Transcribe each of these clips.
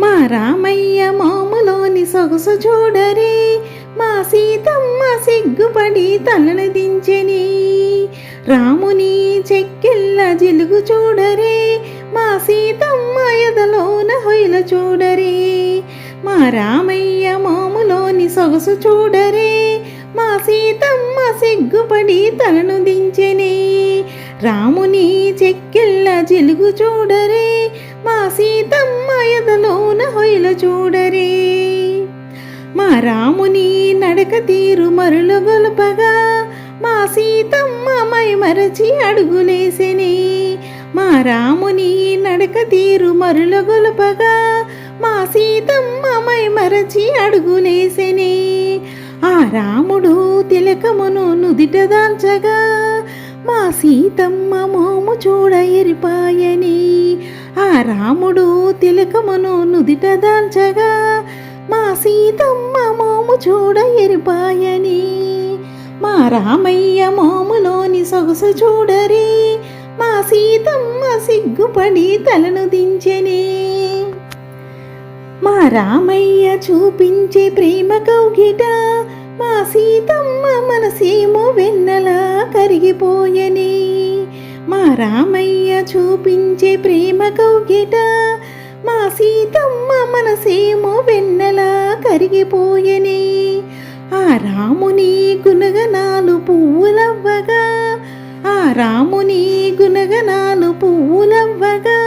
మా రామయ్య మామలోని సొగసు చూడరే మా సీతమ్మ సిగ్గుపడి తలను దించెని. రాముని చెక్కిళ్ళ జిలుగు చూడరే మా సీతమ్మ ఎదలోన హొయల చూడరే. మా రామయ్య మామలోని సొగసు చూడరే మా సీతమ్మ సిగ్గుపడి తలను దించెని. రాముని చెక్కిళ్ళ జిలుగు చూడరే మా సీతమ్మ ఎదలో హొయల చూడరే. మా రాముని నడక తీరు మరులు గొలపగా మా సీతమ్మ మై మరచి అడుగులేసెని మా రాముని నడక తీరు మరులు గొలపగా మా సీతమ్మ మై మరచి అడుగులేసెని ఆ రాముడు తిలకమును నుదిట దాల్చగా మా సీతమ్మ మోము చూడ ఎరిపాయని. ఆ రాముడు తిలకమును నుదిట దాల్చగా మా సీతమ్మ మోము చూడ ఎరిపాయని మా రామయ్య మోములోని సొగసు చూడరి మా సీతమ్మ సిగ్గుపడి తలను దించెని. మా రామయ్య చూపించే ప్రేమ కౌగిట మా సీతమ్మ మనసేమో వెన్నలా కరిగిపోయని మా రామయ్య చూపించే ప్రేమ కౌగిట మా సీతమ్మ మనసేమో వెన్నెలా కరిగిపోయని. ఆ రాముని గుణగణాలు పువ్వులవ్వగా. ఆ రాముని గుణగణాలు పువ్వులవ్వగా.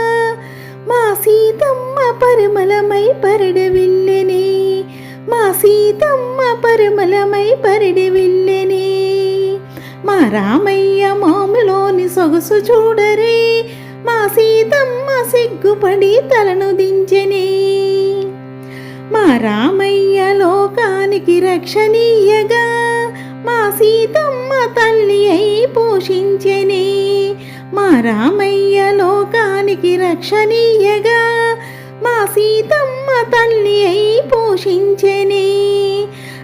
మా సీతమ్మ పరిమళమై పరిడవిల్లెని మా సీతమ్మ పరిమళమై పరిడవిల్లెని మా రామయ్య మాములోని సొగసు చూడరే. మా సీతమ్మ సిగ్గుపడి తలను దించెనే. మా రామయ్య లోకానికి రక్షణీయగా మా సీతమ్మ తల్లి అయి పోషించెనే. మా రామయ్య లోకానికి రక్షణీయగా మా సీతమ్మ తల్లి అయి పోషించెనే.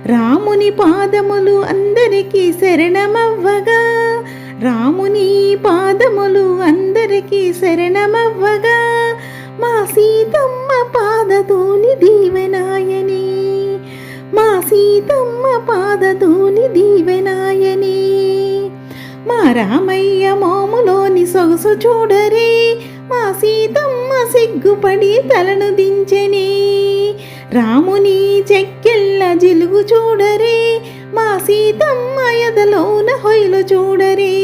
రాముని పాదములు అందరికీ శరణమవ్వగా రాముని పాదములు పాదతోని దీవెనాయని మా సీతమ్మ పాదతోని దీవెనాయని. మా రామయ్య మోములోని సొగసు చూడరే మా సీతమ్మ సిగ్గుపడి తలను దించని. రాముని చెక్కెళ్ళ జిలుగు చూడరే మా సీతమ్మ ఎదలోన హొయలు చూడరే.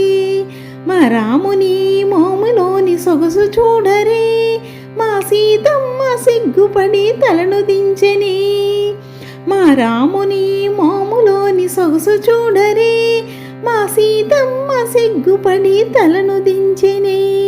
మా రాముని మోములోని సొగసు చూడరే సీతమ్మ సిగ్గుపడి తలను దించెని. మా రాముని మోములోని సొగసు చూడరే మా సీతమ్మ సిగ్గుపడి తలను దించెనే.